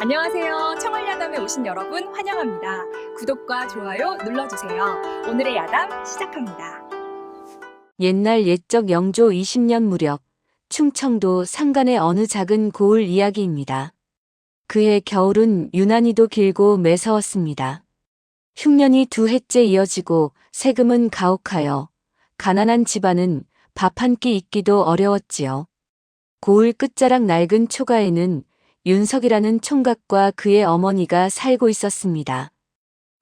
안녕하세요. 청월야담에 오신 여러분 환영합니다. 구독과 좋아요 눌러주세요. 오늘의 야담 시작합니다. 옛날 옛적 영조 20년 무렵 충청도 산간의 어느 작은 고을 이야기입니다. 그해 겨울은 유난히도 길고 매서웠습니다. 흉년이 두 해째 이어지고 세금은 가혹하여 가난한 집안은 밥 한 끼 있기도 어려웠지요. 고을 끝자락 낡은 초가에는 윤석이라는 총각과 그의 어머니가 살고 있었습니다.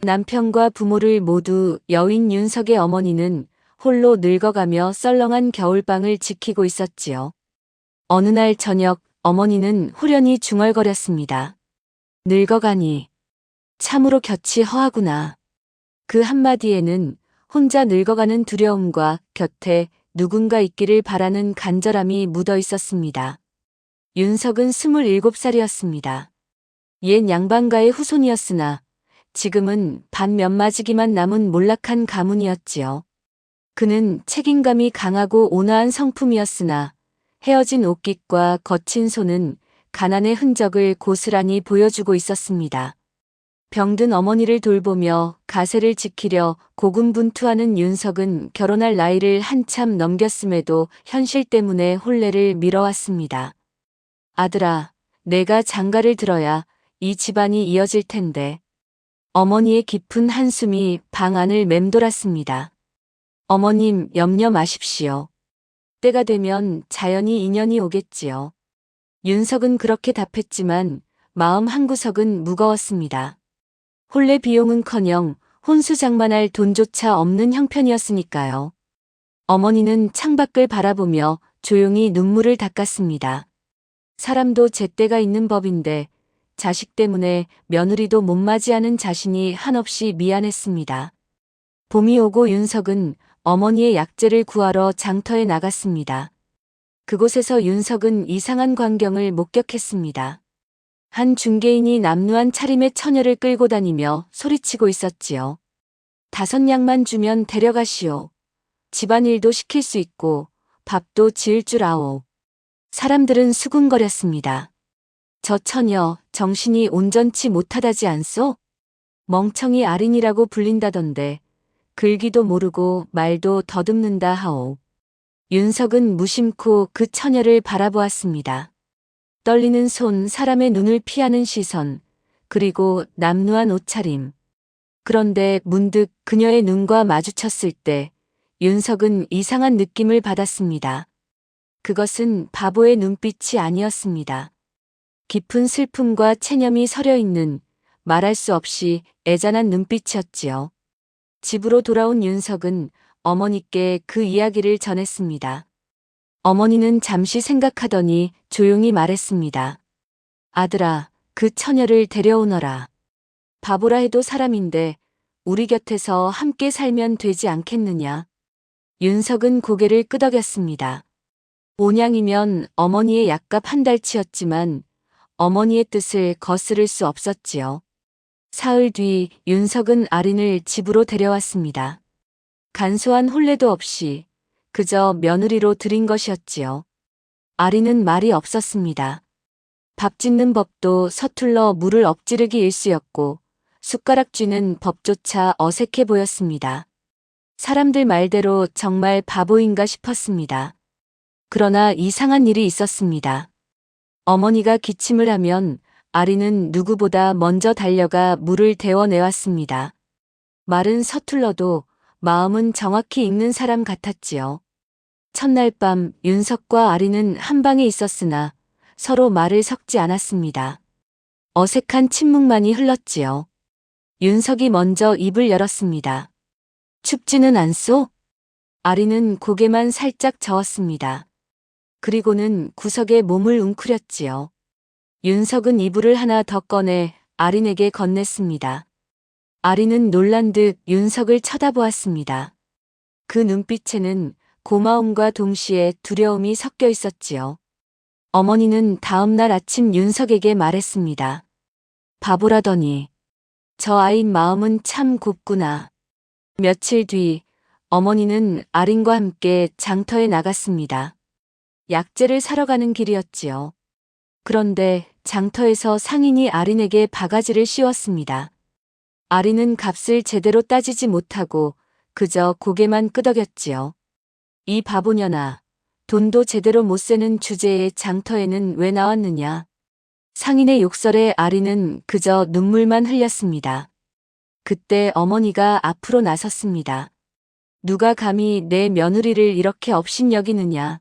남편과 부모를 모두 여인 윤석의 어머니는 홀로 늙어가며 썰렁한 겨울방을 지키고 있었지요. 어느 날 저녁 어머니는 후련히 중얼거렸습니다. 늙어가니 참으로 곁이 허하구나. 그 한마디에는 혼자 늙어가는 두려움과 곁에 누군가 있기를 바라는 간절함이 묻어 있었습니다. 윤석은 27살이었습니다. 옛 양반가의 후손이었으나 지금은 반면마지기만 남은 몰락한 가문이었지요. 그는 책임감이 강하고 온화한 성품이었으나 헤어진 옷깃과 거친 손은 가난의 흔적을 고스란히 보여주고 있었습니다. 병든 어머니를 돌보며 가세를 지키려 고군분투하는 윤석은 결혼할 나이를 한참 넘겼음에도 현실 때문에 혼례를 미뤄왔습니다. 아들아, 내가 장가를 들어야 이 집안이 이어질 텐데. 어머니의 깊은 한숨이 방 안을 맴돌았습니다. 어머님, 염려 마십시오. 때가 되면 자연히 인연이 오겠지요. 윤석은 그렇게 답했지만 마음 한구석은 무거웠습니다. 혼례 비용은커녕 혼수 장만할 돈조차 없는 형편이었으니까요. 어머니는 창밖을 바라보며 조용히 눈물을 닦았습니다. 사람도 제때가 있는 법인데 자식 때문에 며느리도 못 맞이하는 자신이 한없이 미안했습니다. 봄이 오고 윤석은 어머니의 약재를 구하러 장터에 나갔습니다. 그곳에서 윤석은 이상한 광경을 목격했습니다. 한 중개인이 남루한 차림의 처녀를 끌고 다니며 소리치고 있었지요. 다섯 냥만 주면 데려가시오. 집안일도 시킬 수 있고 밥도 지을 줄 아오. 사람들은 수군거렸습니다. 저 처녀 정신이 온전치 못하다지 않소? 멍청이 아린이라고 불린다던데 글기도 모르고 말도 더듬는다 하오. 윤석은 무심코 그 처녀를 바라보았습니다. 떨리는 손, 사람의 눈을 피하는 시선, 그리고 남루한 옷차림. 그런데 문득 그녀의 눈과 마주쳤을 때 윤석은 이상한 느낌을 받았습니다. 그것은 바보의 눈빛이 아니었습니다. 깊은 슬픔과 체념이 서려 있는 말할 수 없이 애잔한 눈빛이었지요. 집으로 돌아온 윤석은 어머니께 그 이야기를 전했습니다. 어머니는 잠시 생각하더니 조용히 말했습니다. 아들아, 그 처녀를 데려오너라. 바보라 해도 사람인데 우리 곁에서 함께 살면 되지 않겠느냐. 윤석은 고개를 끄덕였습니다. 온양이면 어머니의 약값 한 달치였지만 어머니의 뜻을 거스를 수 없었지요. 사흘 뒤 윤석은 아린을 집으로 데려왔습니다. 간소한 혼례도 없이 그저 며느리로 들인 것이었지요. 아린은 말이 없었습니다. 밥 짓는 법도 서툴러 물을 엎지르기 일쑤였고 숟가락 쥐는 법조차 어색해 보였습니다. 사람들 말대로 정말 바보인가 싶었습니다. 그러나 이상한 일이 있었습니다. 어머니가 기침을 하면 아리는 누구보다 먼저 달려가 물을 데워내왔습니다. 말은 서툴러도 마음은 정확히 읽는 사람 같았지요. 첫날 밤 윤석과 아리는 한 방에 있었으나 서로 말을 섞지 않았습니다. 어색한 침묵만이 흘렀지요. 윤석이 먼저 입을 열었습니다. 춥지는 않소? 아리는 고개만 살짝 저었습니다. 그리고는 구석에 몸을 웅크렸지요. 윤석은 이불을 하나 더 꺼내 아린에게 건넸습니다. 아린은 놀란 듯 윤석을 쳐다보았습니다. 그 눈빛에는 고마움과 동시에 두려움이 섞여 있었지요. 어머니는 다음날 아침 윤석에게 말했습니다. 바보라더니 저 아인 마음은 참 곱구나. 며칠 뒤 어머니는 아린과 함께 장터에 나갔습니다. 약재를 사러 가는 길이었지요. 그런데 장터에서 상인이 아린에게 바가지를 씌웠습니다. 아린은 값을 제대로 따지지 못하고 그저 고개만 끄덕였지요. 이 바보년아, 돈도 제대로 못 세는 주제에 장터에는 왜 나왔느냐. 상인의 욕설에 아린은 그저 눈물만 흘렸습니다. 그때 어머니가 앞으로 나섰습니다. 누가 감히 내 며느리를 이렇게 업신여기느냐.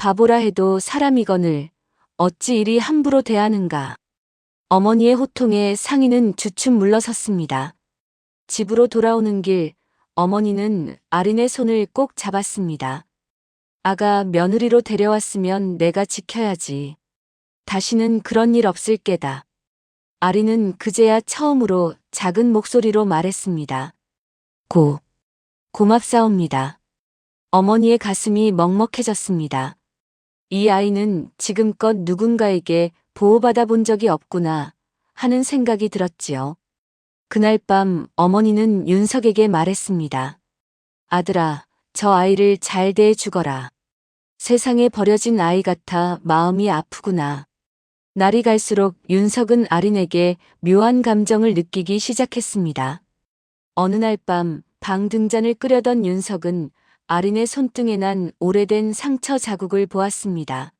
바보라 해도 사람이거늘 어찌 이리 함부로 대하는가. 어머니의 호통에 상인은 주춤 물러섰습니다. 집으로 돌아오는 길 어머니는 아린의 손을 꼭 잡았습니다. 아가 며느리로 데려왔으면 내가 지켜야지. 다시는 그런 일 없을 게다. 아린은 그제야 처음으로 작은 목소리로 말했습니다. 고, 고맙사옵니다. 어머니의 가슴이 먹먹해졌습니다. 이 아이는 지금껏 누군가에게 보호받아 본 적이 없구나 하는 생각이 들었지요. 그날 밤 어머니는 윤석에게 말했습니다. 아들아, 저 아이를 잘 대해 주거라. 세상에 버려진 아이 같아 마음이 아프구나. 날이 갈수록 윤석은 아린에게 묘한 감정을 느끼기 시작했습니다. 어느 날 밤 방 등잔을 끄려던 윤석은 아린의 손등에 난 오래된 상처 자국을 보았습니다.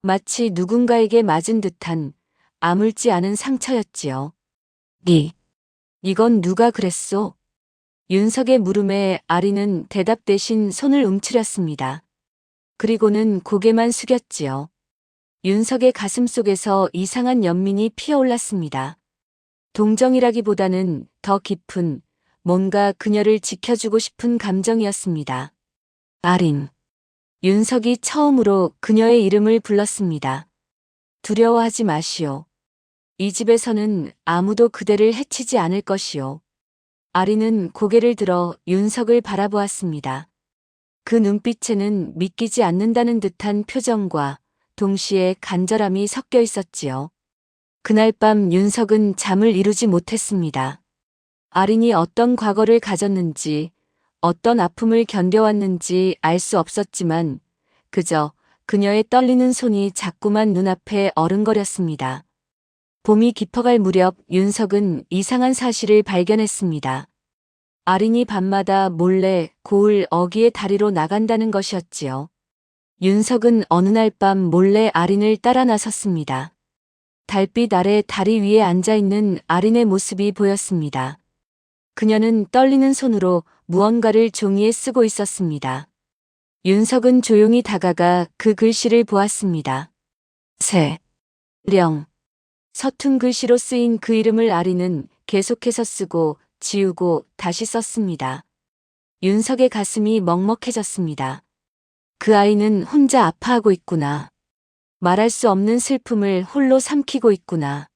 마치 누군가에게 맞은 듯한 아물지 않은 상처였지요. 니, 이건 누가 그랬소? 윤석의 물음에 아린은 대답 대신 손을 움츠렸습니다. 그리고는 고개만 숙였지요. 윤석의 가슴 속에서 이상한 연민이 피어올랐습니다. 동정이라기보다는 더 깊은 뭔가 그녀를 지켜주고 싶은 감정이었습니다. 아린. 윤석이 처음으로 그녀의 이름을 불렀습니다. 두려워하지 마시오. 이 집에서는 아무도 그대를 해치지 않을 것이오. 아린은 고개를 들어 윤석을 바라보았습니다. 그 눈빛에는 믿기지 않는다는 듯한 표정과 동시에 간절함이 섞여 있었지요. 그날 밤 윤석은 잠을 이루지 못했습니다. 아린이 어떤 과거를 가졌는지, 어떤 아픔을 견뎌왔는지 알 수 없었지만, 그저 그녀의 떨리는 손이 자꾸만 눈앞에 어른거렸습니다. 봄이 깊어갈 무렵 윤석은 이상한 사실을 발견했습니다. 아린이 밤마다 몰래 고을 어기의 다리로 나간다는 것이었지요. 윤석은 어느 날 밤 몰래 아린을 따라 나섰습니다. 달빛 아래 다리 위에 앉아있는 아린의 모습이 보였습니다. 그녀는 떨리는 손으로 무언가를 종이에 쓰고 있었습니다. 윤석은 조용히 다가가 그 글씨를 보았습니다. 새, 령. 서툰 글씨로 쓰인 그 이름을 아리는 계속해서 쓰고 지우고 다시 썼습니다. 윤석의 가슴이 먹먹해졌습니다. 그 아이는 혼자 아파하고 있구나. 말할 수 없는 슬픔을 홀로 삼키고 있구나.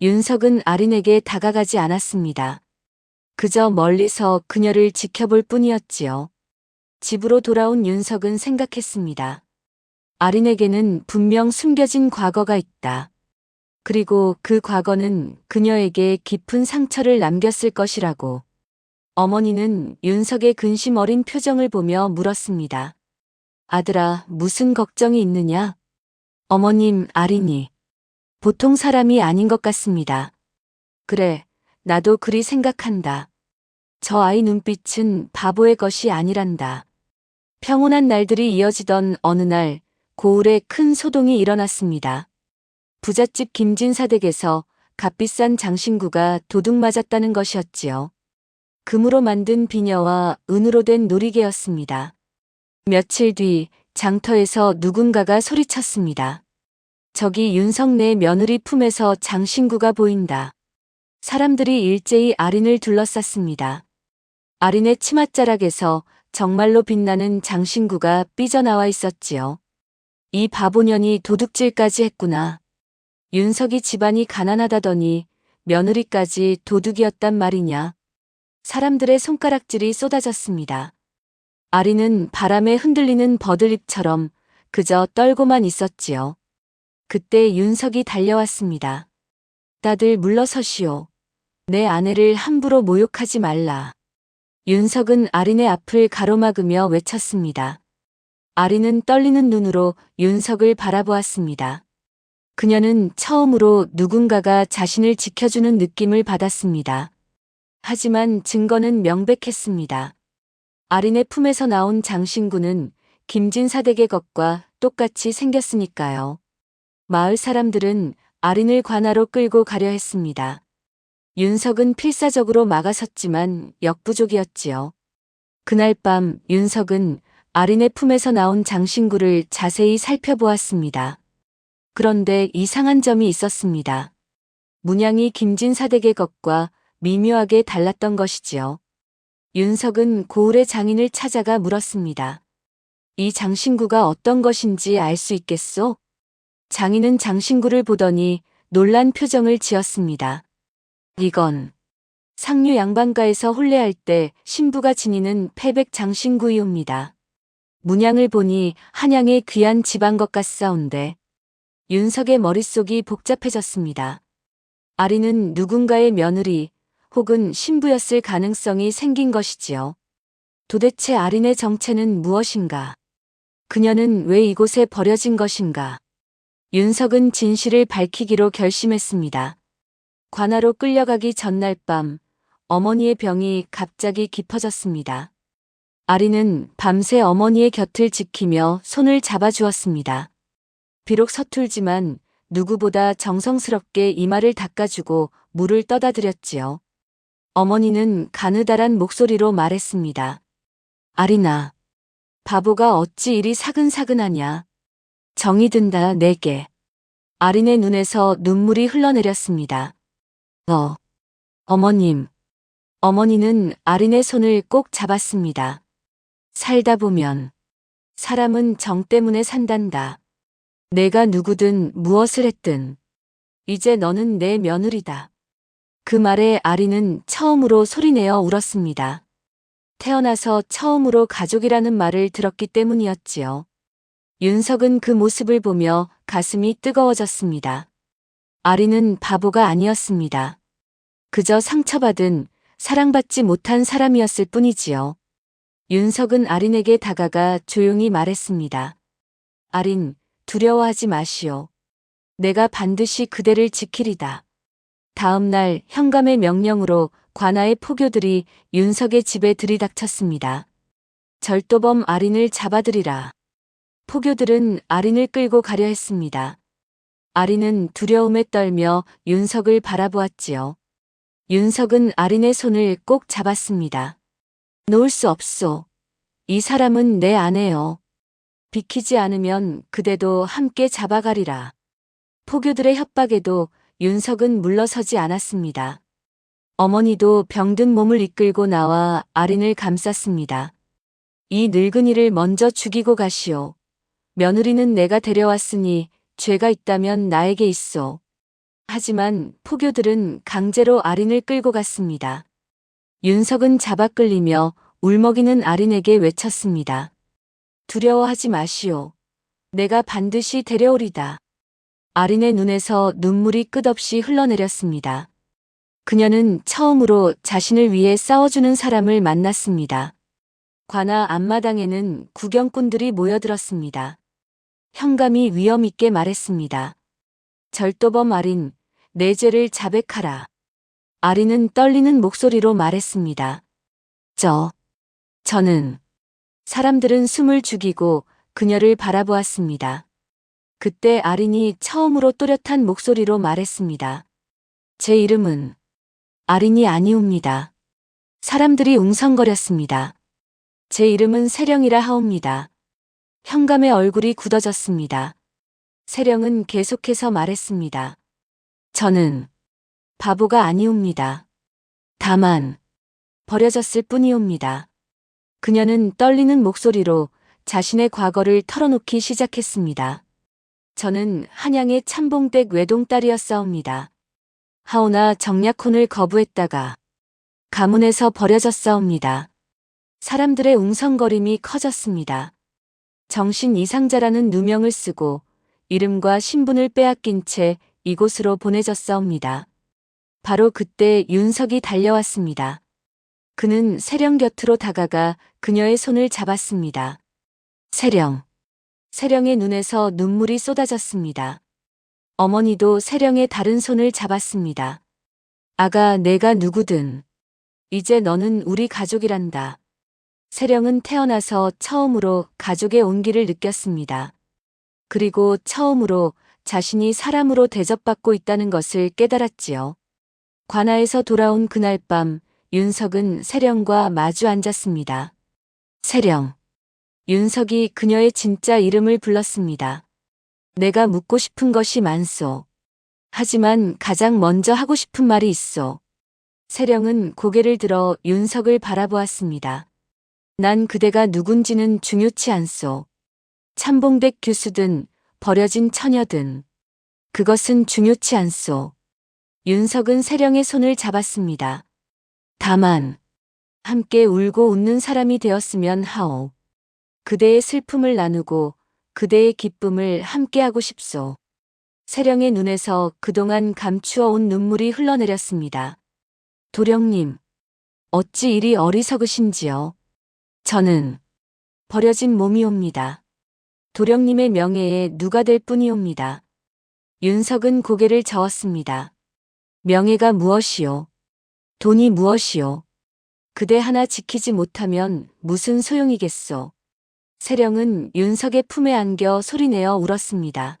윤석은 아린에게 다가가지 않았습니다. 그저 멀리서 그녀를 지켜볼 뿐이었지요. 집으로 돌아온 윤석은 생각했습니다. 아린에게는 분명 숨겨진 과거가 있다. 그리고 그 과거는 그녀에게 깊은 상처를 남겼을 것이라고. 어머니는 윤석의 근심 어린 표정을 보며 물었습니다. 아들아, 무슨 걱정이 있느냐? 어머님, 아린이. 보통 사람이 아닌 것 같습니다. 그래, 나도 그리 생각한다. 저 아이 눈빛은 바보의 것이 아니란다. 평온한 날들이 이어지던 어느 날 고을에 큰 소동이 일어났습니다. 부잣집 김진사 댁에서 값비싼 장신구가 도둑 맞았다는 것이었지요. 금으로 만든 비녀와 은으로 된 놀이개였습니다. 며칠 뒤 장터에서 누군가가 소리쳤습니다. 저기 윤석내 며느리 품에서 장신구가 보인다. 사람들이 일제히 아린을 둘러쌌습니다. 아린의 치맛자락에서 정말로 빛나는 장신구가 삐져나와 있었지요. 이 바보년이 도둑질까지 했구나. 윤석이 집안이 가난하다더니 며느리까지 도둑이었단 말이냐. 사람들의 손가락질이 쏟아졌습니다. 아리는 바람에 흔들리는 버들잎처럼 그저 떨고만 있었지요. 그때 윤석이 달려왔습니다. 다들 물러서시오. 내 아내를 함부로 모욕하지 말라. 윤석은 아린의 앞을 가로막으며 외쳤습니다. 아린은 떨리는 눈으로 윤석을 바라보았습니다. 그녀는 처음으로 누군가가 자신을 지켜주는 느낌을 받았습니다. 하지만 증거는 명백했습니다. 아린의 품에서 나온 장신구는 김진 사 댁의 것과 똑같이 생겼으니까요. 마을 사람들은 아린을 관하로 끌고 가려 했습니다. 윤석은 필사적으로 막아섰지만 역부족이었지요. 그날 밤 윤석은 아린의 품에서 나온 장신구를 자세히 살펴보았습니다. 그런데 이상한 점이 있었습니다. 문양이 김진사 댁의 것과 미묘하게 달랐던 것이지요. 윤석은 고을의 장인을 찾아가 물었습니다. 이 장신구가 어떤 것인지 알 수 있겠소? 장인은 장신구를 보더니 놀란 표정을 지었습니다. 이건 상류 양반가에서 혼례할 때 신부가 지니는 패백 장신구이옵니다. 문양을 보니 한양의 귀한 집안 것 같사온데 윤석의 머릿속이 복잡해졌습니다. 아리는 누군가의 며느리 혹은 신부였을 가능성이 생긴 것이지요. 도대체 아린의 정체는 무엇인가? 그녀는 왜 이곳에 버려진 것인가? 윤석은 진실을 밝히기로 결심했습니다. 관아로 끌려가기 전날 밤 어머니의 병이 갑자기 깊어졌습니다. 아리는 밤새 어머니의 곁을 지키며 손을 잡아주었습니다. 비록 서툴지만 누구보다 정성스럽게 이마를 닦아주고 물을 떠다 드렸지요. 어머니는 가느다란 목소리로 말했습니다. 아리나, 바보가 어찌 이리 사근사근하냐. 정이 든다, 내게. 아린의 눈에서 눈물이 흘러내렸습니다. 어, 어머님. 어머니는 아린의 손을 꼭 잡았습니다. 살다 보면 사람은 정 때문에 산단다. 내가 누구든 무엇을 했든 이제 너는 내 며느리다. 그 말에 아리는 처음으로 소리내어 울었습니다. 태어나서 처음으로 가족이라는 말을 들었기 때문이었지요. 윤석은 그 모습을 보며 가슴이 뜨거워졌습니다. 아리는 바보가 아니었습니다. 그저 상처받은 사랑받지 못한 사람이었을 뿐이지요. 윤석은 아린에게 다가가 조용히 말했습니다. 아린, 두려워하지 마시오. 내가 반드시 그대를 지키리다. 다음 날 현감의 명령으로 관아의 포교들이 윤석의 집에 들이닥쳤습니다. 절도범 아린을 잡아들이라. 포교들은 아린을 끌고 가려 했습니다. 아린은 두려움에 떨며 윤석을 바라보았지요. 윤석은 아린의 손을 꼭 잡았습니다. 놓을 수 없소. 이 사람은 내 아내요. 비키지 않으면 그대도 함께 잡아가리라. 포교들의 협박에도 윤석은 물러서지 않았습니다. 어머니도 병든 몸을 이끌고 나와 아린을 감쌌습니다. 이 늙은이를 먼저 죽이고 가시오. 며느리는 내가 데려왔으니 죄가 있다면 나에게 있어. 하지만 포교들은 강제로 아린을 끌고 갔습니다. 윤석은 잡아 끌리며 울먹이는 아린에게 외쳤습니다. 두려워하지 마시오. 내가 반드시 데려오리다. 아린의 눈에서 눈물이 끝없이 흘러내렸습니다. 그녀는 처음으로 자신을 위해 싸워주는 사람을 만났습니다. 관아 앞마당에는 구경꾼들이 모여들었습니다. 현감이 위엄 있게 말했습니다. 절도범 아린, 내 죄를 자백하라. 아린은 떨리는 목소리로 말했습니다. 저, 저는, 사람들은 숨을 죽이고 그녀를 바라보았습니다. 그때 아린이 처음으로 또렷한 목소리로 말했습니다. 제 이름은 아린이 아니옵니다. 사람들이 웅성거렸습니다. 제 이름은 세령이라 하옵니다. 현감의 얼굴이 굳어졌습니다. 세령은 계속해서 말했습니다. 저는 바보가 아니옵니다. 다만 버려졌을 뿐이옵니다. 그녀는 떨리는 목소리로 자신의 과거를 털어놓기 시작했습니다. 저는 한양의 참봉댁 외동딸이었사옵니다. 하오나 정약혼을 거부했다가 가문에서 버려졌사옵니다. 사람들의 웅성거림이 커졌습니다. 정신 이상자라는 누명을 쓰고 이름과 신분을 빼앗긴 채 이곳으로 보내졌사옵니다. 바로 그때 윤석이 달려왔습니다. 그는 세령 곁으로 다가가 그녀의 손을 잡았습니다. 세령. 세령의 눈에서 눈물이 쏟아졌습니다. 어머니도 세령의 다른 손을 잡았습니다. 아가, 내가 누구든. 이제 너는 우리 가족이란다. 세령은 태어나서 처음으로 가족의 온기를 느꼈습니다. 그리고 처음으로 자신이 사람으로 대접받고 있다는 것을 깨달았지요. 관아에서 돌아온 그날 밤, 윤석은 세령과 마주 앉았습니다. 세령. 윤석이 그녀의 진짜 이름을 불렀습니다. 내가 묻고 싶은 것이 많소. 하지만 가장 먼저 하고 싶은 말이 있소. 세령은 고개를 들어 윤석을 바라보았습니다. 난 그대가 누군지는 중요치 않소. 참봉댁 교수든 버려진 처녀든 그것은 중요치 않소. 윤석은 세령의 손을 잡았습니다. 다만 함께 울고 웃는 사람이 되었으면 하오. 그대의 슬픔을 나누고 그대의 기쁨을 함께하고 싶소. 세령의 눈에서 그동안 감추어 온 눈물이 흘러내렸습니다. 도령님, 어찌 이리 어리석으신지요? 저는 버려진 몸이옵니다. 도령님의 명예에 누가 될 뿐이옵니다. 윤석은 고개를 저었습니다. 명예가 무엇이요? 돈이 무엇이요? 그대 하나 지키지 못하면 무슨 소용이겠소? 세령은 윤석의 품에 안겨 소리내어 울었습니다.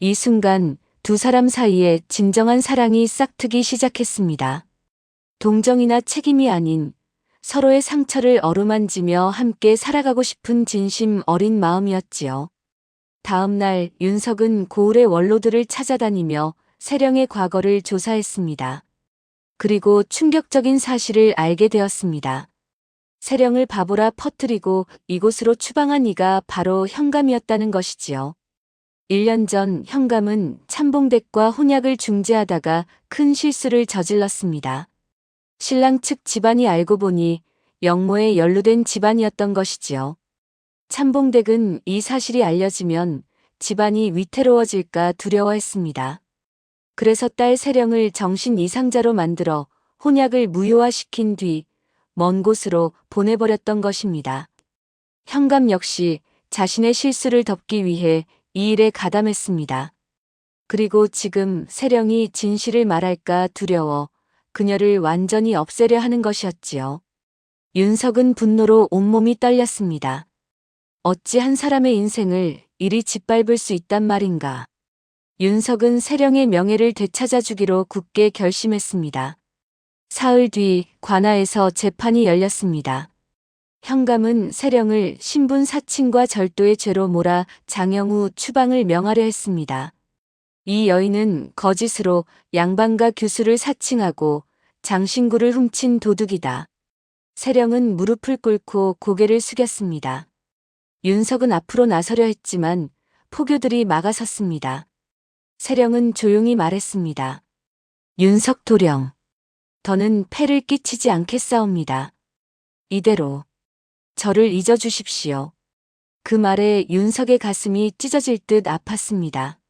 이 순간 두 사람 사이에 진정한 사랑이 싹트기 시작했습니다. 동정이나 책임이 아닌 서로의 상처를 어루만지며 함께 살아가고 싶은 진심 어린 마음이었지요. 다음 날 윤석은 고을의 원로들을 찾아다니며 세령의 과거를 조사했습니다. 그리고 충격적인 사실을 알게 되었습니다. 세령을 바보라 퍼뜨리고 이곳으로 추방한 이가 바로 현감이었다는 것이지요. 1년 전 현감은 참봉댁과 혼약을 중재하다가 큰 실수를 저질렀습니다. 신랑 측 집안이 알고 보니 영모에 연루된 집안이었던 것이지요. 참봉댁은 이 사실이 알려지면 집안이 위태로워질까 두려워했습니다. 그래서 딸 세령을 정신 이상자로 만들어 혼약을 무효화시킨 뒤 먼 곳으로 보내버렸던 것입니다. 현감 역시 자신의 실수를 덮기 위해 이 일에 가담했습니다. 그리고 지금 세령이 진실을 말할까 두려워 그녀를 완전히 없애려 하는 것이었지요. 윤석은 분노로 온몸이 떨렸습니다. 어찌 한 사람의 인생을 이리 짓밟을 수 있단 말인가. 윤석은 세령의 명예를 되찾아주기로 굳게 결심했습니다. 사흘 뒤 관아에서 재판이 열렸습니다. 현감은 세령을 신분 사칭과 절도의 죄로 몰아 장영우 추방을 명하려 했습니다. 이 여인은 거짓으로 양반과 교수를 사칭하고 장신구를 훔친 도둑이다. 세령은 무릎을 꿇고 고개를 숙였습니다. 윤석은 앞으로 나서려 했지만 포교들이 막아섰습니다. 세령은 조용히 말했습니다. 윤석 도령. 더는 패를 끼치지 않겠사옵니다. 이대로 저를 잊어주십시오. 그 말에 윤석의 가슴이 찢어질 듯 아팠습니다.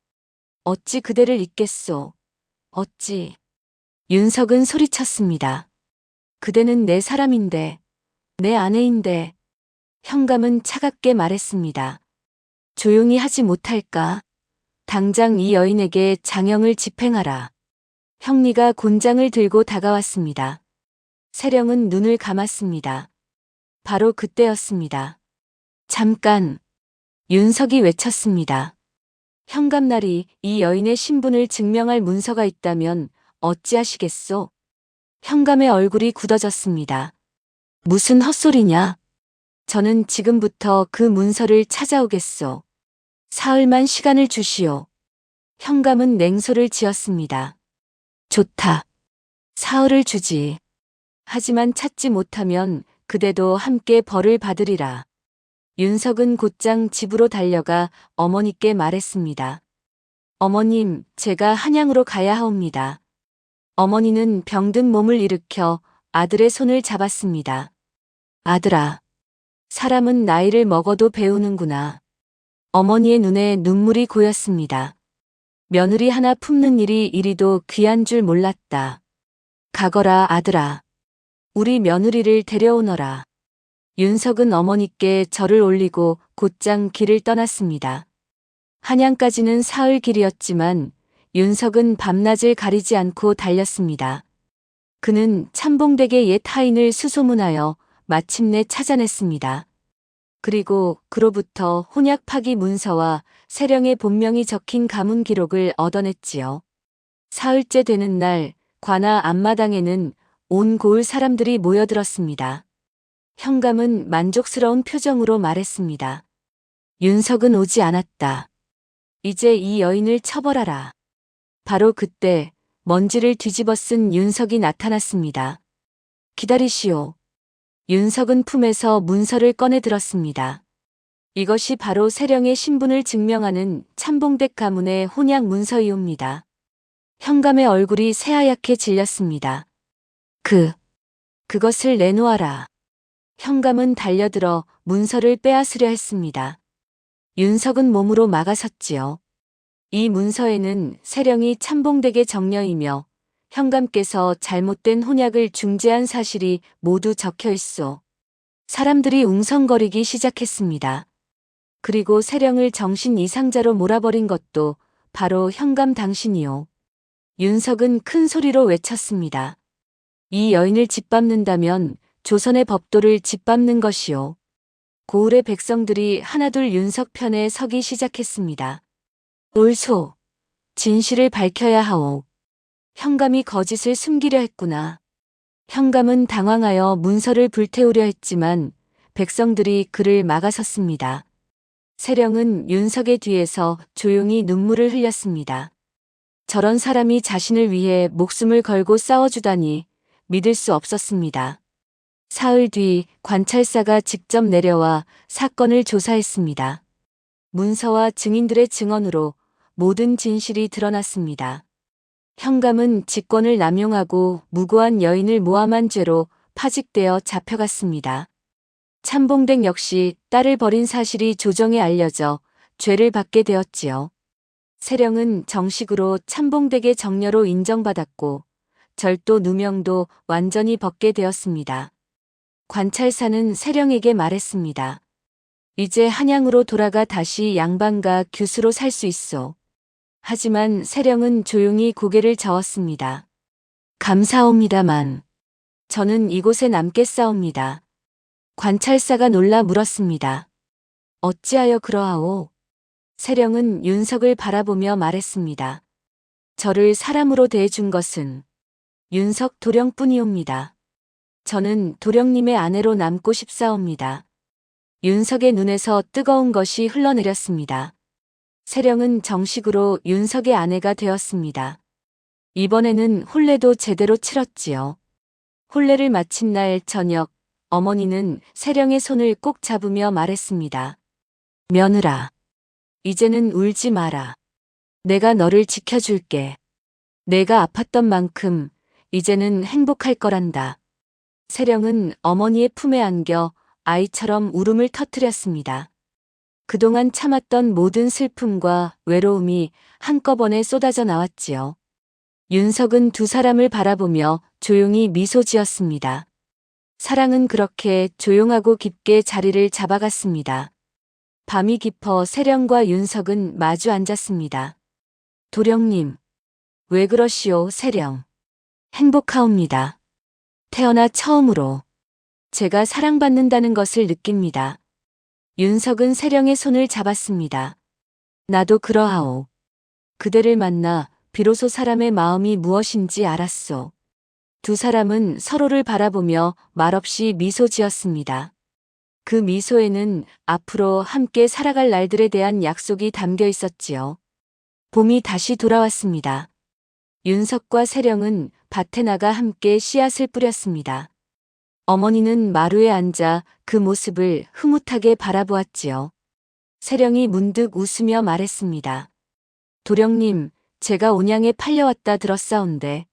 어찌 그대를 잊겠소. 어찌. 윤석은 소리쳤습니다. 그대는 내 사람인데, 내 아내인데, 현감은 차갑게 말했습니다. 조용히 하지 못할까? 당장 이 여인에게 장형을 집행하라. 형리가 곤장을 들고 다가왔습니다. 세령은 눈을 감았습니다. 바로 그때였습니다. 잠깐. 윤석이 외쳤습니다. 현감날이 이 여인의 신분을 증명할 문서가 있다면 어찌하시겠소? 현감의 얼굴이 굳어졌습니다. 무슨 헛소리냐? 저는 지금부터 그 문서를 찾아오겠소. 사흘만 시간을 주시오. 현감은 냉소를 지었습니다. 좋다. 사흘을 주지. 하지만 찾지 못하면 그대도 함께 벌을 받으리라. 윤석은 곧장 집으로 달려가 어머니께 말했습니다. 어머님, 제가 한양으로 가야 하옵니다. 어머니는 병든 몸을 일으켜 아들의 손을 잡았습니다. 아들아, 사람은 나이를 먹어도 배우는구나. 어머니의 눈에 눈물이 고였습니다. 며느리 하나 품는 일이 이리도 귀한 줄 몰랐다. 가거라 아들아. 우리 며느리를 데려오너라. 윤석은 어머니께 절을 올리고 곧장 길을 떠났습니다. 한양까지는 사흘 길이었지만 윤석은 밤낮을 가리지 않고 달렸습니다. 그는 참봉댁의 옛 하인을 수소문하여 마침내 찾아냈습니다. 그리고 그로부터 혼약 파기 문서와 세령의 본명이 적힌 가문 기록을 얻어냈지요. 사흘째 되는 날 관아 앞마당에는 온 고을 사람들이 모여들었습니다. 현감은 만족스러운 표정으로 말했습니다. 윤석은 오지 않았다. 이제 이 여인을 처벌하라. 바로 그때 먼지를 뒤집어 쓴 윤석이 나타났습니다. 기다리시오. 윤석은 품에서 문서를 꺼내 들었습니다. 이것이 바로 세령의 신분을 증명하는 참봉댁 가문의 혼약 문서이옵니다. 현감의 얼굴이 새하얗게 질렸습니다. 그, 그것을 내놓아라. 현감은 달려들어 문서를 빼앗으려 했습니다. 윤석은 몸으로 막아섰지요. 이 문서에는 세령이 참봉댁의 정녀이며 현감께서 잘못된 혼약을 중재한 사실이 모두 적혀 있소. 사람들이 웅성거리기 시작했습니다. 그리고 세령을 정신 이상자로 몰아버린 것도 바로 현감 당신이요. 윤석은 큰 소리로 외쳤습니다. 이 여인을 짓밟는다면 조선의 법도를 짓밟는 것이요. 고을의 백성들이 하나둘 윤석 편에 서기 시작했습니다. 올소, 진실을 밝혀야 하오. 현감이 거짓을 숨기려 했구나. 현감은 당황하여 문서를 불태우려 했지만 백성들이 그를 막아섰습니다. 세령은 윤석의 뒤에서 조용히 눈물을 흘렸습니다. 저런 사람이 자신을 위해 목숨을 걸고 싸워주다니 믿을 수 없었습니다. 사흘 뒤 관찰사가 직접 내려와 사건을 조사했습니다. 문서와 증인들의 증언으로 모든 진실이 드러났습니다. 현감은 직권을 남용하고 무고한 여인을 모함한 죄로 파직되어 잡혀갔습니다. 참봉댁 역시 딸을 버린 사실이 조정에 알려져 죄를 받게 되었지요. 세령은 정식으로 참봉댁의 정녀로 인정받았고 절도 누명도 완전히 벗게 되었습니다. 관찰사는 세령에게 말했습니다. 이제 한양으로 돌아가 다시 양반과 규수로 살 수 있어. 하지만 세령은 조용히 고개를 저었습니다. 감사옵니다만 저는 이곳에 남겠사옵니다. 관찰사가 놀라 물었습니다. 어찌하여 그러하오? 세령은 윤석을 바라보며 말했습니다. 저를 사람으로 대해준 것은 윤석 도령뿐이옵니다. 저는 도령님의 아내로 남고 싶사옵니다. 윤석의 눈에서 뜨거운 것이 흘러내렸습니다. 세령은 정식으로 윤석의 아내가 되었습니다. 이번에는 혼례도 제대로 치렀지요. 혼례를 마친 날 저녁, 어머니는 세령의 손을 꼭 잡으며 말했습니다. 며느라, 이제는 울지 마라. 내가 너를 지켜줄게. 내가 아팠던 만큼 이제는 행복할 거란다. 세령은 어머니의 품에 안겨 아이처럼 울음을 터뜨렸습니다. 그동안 참았던 모든 슬픔과 외로움이 한꺼번에 쏟아져 나왔지요. 윤석은 두 사람을 바라보며 조용히 미소 지었습니다. 사랑은 그렇게 조용하고 깊게 자리를 잡아갔습니다. 밤이 깊어 세령과 윤석은 마주 앉았습니다. 도령님, 왜 그러시오, 세령? 행복하옵니다. 태어나 처음으로 제가 사랑받는다는 것을 느낍니다. 윤석은 세령의 손을 잡았습니다. 나도 그러하오. 그대를 만나 비로소 사람의 마음이 무엇인지 알았소. 두 사람은 서로를 바라보며 말없이 미소 지었습니다. 그 미소에는 앞으로 함께 살아갈 날들에 대한 약속이 담겨 있었지요. 봄이 다시 돌아왔습니다. 윤석과 세령은 밭에 나가 함께 씨앗을 뿌렸습니다. 어머니는 마루에 앉아 그 모습을 흐뭇하게 바라보았지요. 세령이 문득 웃으며 말했습니다. 도령님, 제가 온양에 팔려왔다 들었사온데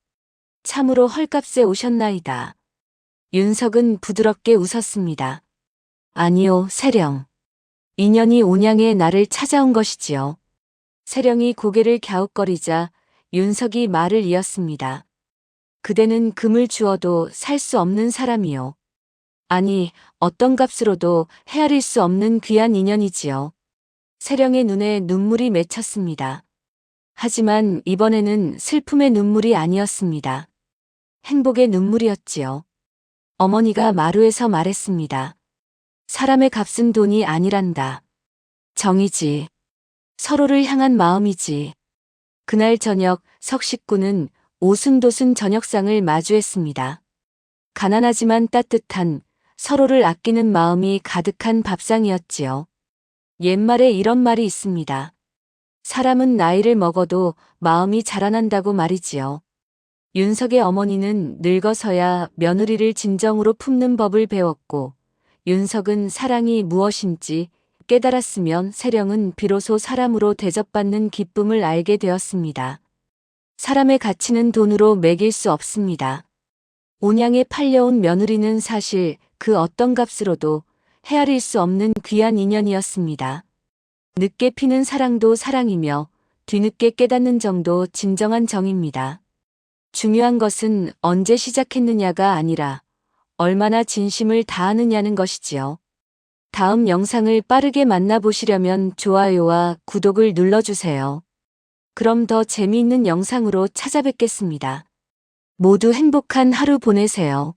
참으로 헐값에 오셨나이다. 윤석은 부드럽게 웃었습니다. 아니요, 세령. 인연이 온양에 나를 찾아온 것이지요. 세령이 고개를 갸웃거리자 윤석이 말을 이었습니다. 그대는 금을 주어도 살 수 없는 사람이요. 아니, 어떤 값으로도 헤아릴 수 없는 귀한 인연이지요. 세령의 눈에 눈물이 맺혔습니다. 하지만 이번에는 슬픔의 눈물이 아니었습니다. 행복의 눈물이었지요. 어머니가 마루에서 말했습니다. 사람의 값은 돈이 아니란다. 정이지. 서로를 향한 마음이지. 그날 저녁 석 식구는 오순도순 저녁상을 마주했습니다. 가난하지만 따뜻한 서로를 아끼는 마음이 가득한 밥상이었지요. 옛말에 이런 말이 있습니다. 사람은 나이를 먹어도 마음이 자라난다고 말이지요. 윤석의 어머니는 늙어서야 며느리를 진정으로 품는 법을 배웠고, 윤석은 사랑이 무엇인지 깨달았으면 세령은 비로소 사람으로 대접받는 기쁨을 알게 되었습니다. 사람의 가치는 돈으로 매길 수 없습니다. 온양에 팔려온 며느리는 사실 그 어떤 값으로도 헤아릴 수 없는 귀한 인연이었습니다. 늦게 피는 사랑도 사랑이며 뒤늦게 깨닫는 정도 진정한 정입니다. 중요한 것은 언제 시작했느냐가 아니라 얼마나 진심을 다하느냐는 것이지요. 다음 영상을 빠르게 만나보시려면 좋아요와 구독을 눌러주세요. 그럼 더 재미있는 영상으로 찾아뵙겠습니다. 모두 행복한 하루 보내세요.